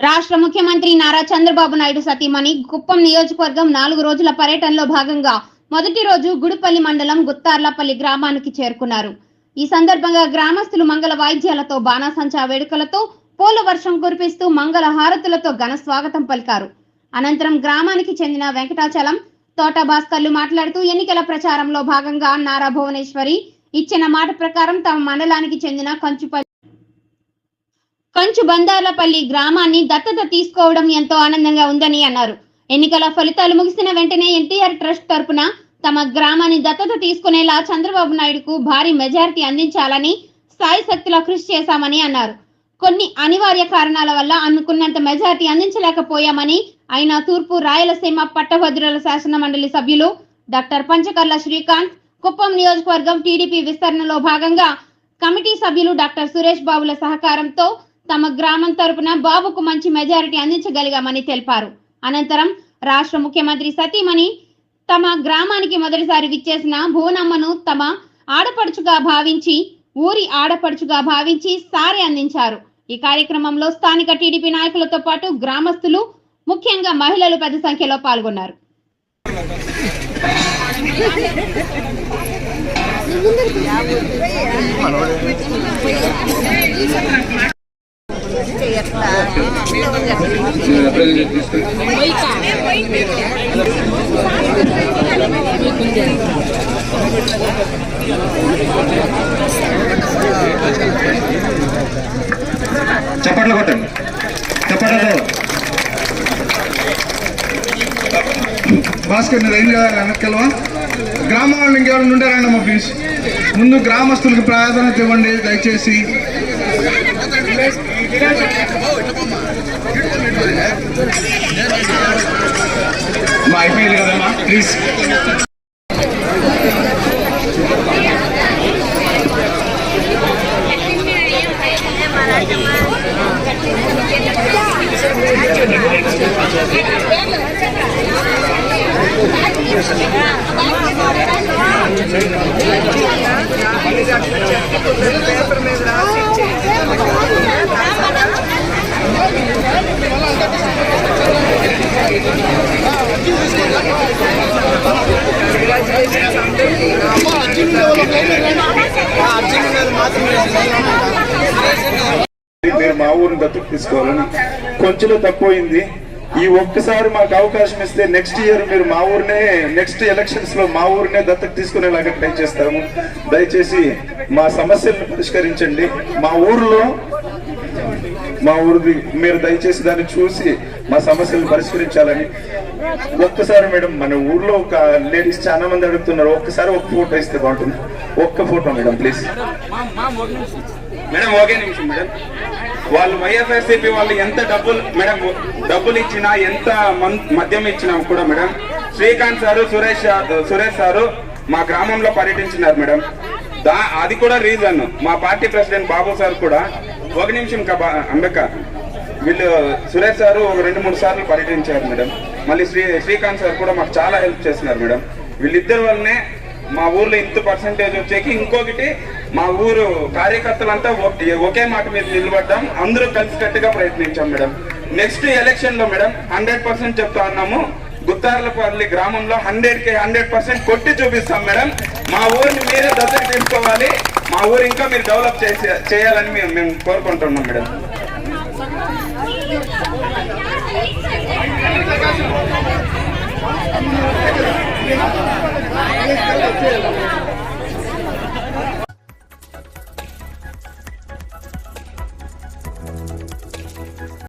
రాష్ట్ర ముఖ్యమంత్రి నారా చంద్రబాబు నాయుడు సతీమణి కుప్పం నియోజకవర్గం నాలుగు రోజుల పర్యటనలో భాగంగా మొదటి రోజు గుడిపల్లి మండలం గుత్తార్లపల్లి గ్రామానికి చేరుకున్నారు. ఈ సందర్భంగా గ్రామస్తులు మంగళ వాయిద్యాలతో బాణాసంచా వేడుకలతో పూల వర్షం కురిపిస్తూ మంగళ హారతులతో ఘన స్వాగతం పలికారు. అనంతరం గ్రామానికి చెందిన వెంకటాచలం తోట భాస్కర్లు మాట్లాడుతూ ఎన్నికల ప్రచారంలో భాగంగా నారా భువనేశ్వరి ఇచ్చిన మాట ప్రకారం తమ మండలానికి చెందిన కంచుపల్లి కంచు బందార్లపల్లి గ్రామాన్ని దత్తత తీసుకోవడం ఎంతో ఆనందంగా ఉందని అన్నారు. ఎన్నికల ఫలితాలు ముగిసిన వెంటనే ఎన్టీఆర్ ట్రస్ట్ తరపున తమ గ్రామాన్ని దత్తత తీసుకునేలా చంద్రబాబు నాయుడుకు భారీ మెజారిటీ అందించాలని స్థాయి శక్తిలో కృషి చేశామని అన్నారు. కొన్ని అనివార్య కారణాల వల్ల అనుకున్నంత మెజారిటీ అందించలేకపోయామని ఆయన తూర్పు రాయలసీమ పట్టభద్రుల శాసన మండలి సభ్యులు డాక్టర్ పంచకర్ల శ్రీకాంత్ కుప్పం నియోజకవర్గం టీడీపీ విస్తరణలో భాగంగా కమిటీ సభ్యులు డాక్టర్ సురేష్ బాబుల సహకారంతో తమ గ్రామం తరపున బాబుకు మంచి మెజారిటీ అందించగలిగామని తెలిపారు. అనంతరం రాష్ట్ర ముఖ్యమంత్రి సతీమణి తమ గ్రామానికి మొదటిసారి విచ్చేసిన భూనమ్మను తమ ఆడపడుచుగా భావించి ఊరి ఆడపడుచుగా భావించి సారి అందించారు. ఈ కార్యక్రమంలో స్థానిక టీడీపీ నాయకులతో పాటు గ్రామస్తులు ముఖ్యంగా మహిళలు పెద్ద సంఖ్యలో పాల్గొన్నారు. చప్పట్లు కొట్టండి. చప్పట్లతో భాస్కర్ నీ రైలు చేయాలి వెనక్కెళ్ళవా గ్రామం వాళ్ళు ఇంకెవరైనా ఉండారండి అమ్మా ప్లీజ్ ముందు గ్రామస్తులకు ప్రాధాన్యత ఇవ్వండి దయచేసి. మా అయిపోయింది కదమ్మా ప్లీజ్ పేపర్ మీద మీరు మా ఊరిని దత్తు తీసుకోవాలని కొంచెంలో తక్కువైంది. ఈ ఒక్కసారి మాకు అవకాశం ఇస్తే నెక్స్ట్ ఇయర్ మీరు మా ఊరినే నెక్స్ట్ ఎలక్షన్స్లో మా ఊరినే దత్తకు తీసుకునేలాగా ట్రై చేస్తాము. దయచేసి మా సమస్యలను పరిష్కరించండి. మా ఊర్లో మా ఊరిది మీరు దయచేసి దాన్ని చూసి మా సమస్యలను పరిష్కరించాలని ఒక్కసారి మేడం మన ఊర్లో ఒక లేడీస్ చాలా మంది అడుగుతున్నారు. ఒక్కసారి ఒక ఫోటో ఇస్తే బాగుంటుంది. ఒక్క ఫోటో మేడం ప్లీజ్. మేడం ఒకే నిమిషం మేడం. వాళ్ళు వైఎస్ఆర్సీపీ వాళ్ళు ఎంత డబ్బులు మేడం డబ్బులు ఇచ్చినా ఎంత మన్- మద్యం ఇచ్చినా కూడా madam Srikanth sir Suresh Suresh sir మా గ్రామంలో పర్యటించినారు మేడం. దా అది కూడా రీజన్. మా పార్టీ ప్రెసిడెంట్ బాబు సార్ కూడా ఒక నిమిషం కబా వీళ్ళు సురేష్ సారు ఒక రెండు మూడు సార్లు పర్యటించారు మేడం. మళ్ళీ శ్రీ శ్రీకాంత్ సార్ కూడా మాకు చాలా హెల్ప్ చేస్తున్నారు మేడం. వీళ్ళిద్దరి వల్లనే మా ఊర్లో ఇంత పర్సంటేజ్ వచ్చేకి ఇంకొకటి మా ఊరు కార్యకర్తలంతా ఒకే- ఒకే మాట మీద నిలబడ్డాం. అందరూ కలిసికట్టుగా ప్రయత్నించాం మేడం. నెక్స్ట్ ఎలక్షన్లో మేడం హండ్రెడ్ పర్సెంట్ చెప్తా ఉన్నాము. గుత్తార్లపల్లి గ్రామంలో హండ్రెడ్కి హండ్రెడ్ పర్సెంట్ కొట్టి చూపిస్తాం మేడం. మా ఊరిని మీరే దత్తత తీసుకోవాలి. మా ఊరు ఇంకా మీరు డెవలప్ చేసి చేయాలని మేము మేము కోరుకుంటున్నాం మేడం. Thank you.